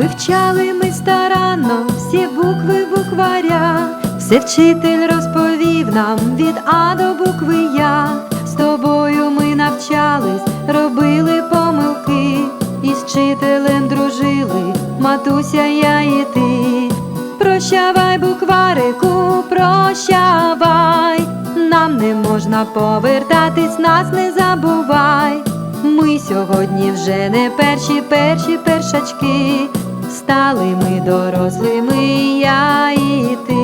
Вивчали ми старанно всі букви букваря, все вчитель розповів нам від А до букви Я. З тобою ми навчались, робили помилки, і з вчителем дружили, матуся, я і ти. Прощавай, букварику, прощавай, нам не можна повертатись, нас не забувай. Ми сьогодні вже не перші, перші першачки, стали ми дорослими, я.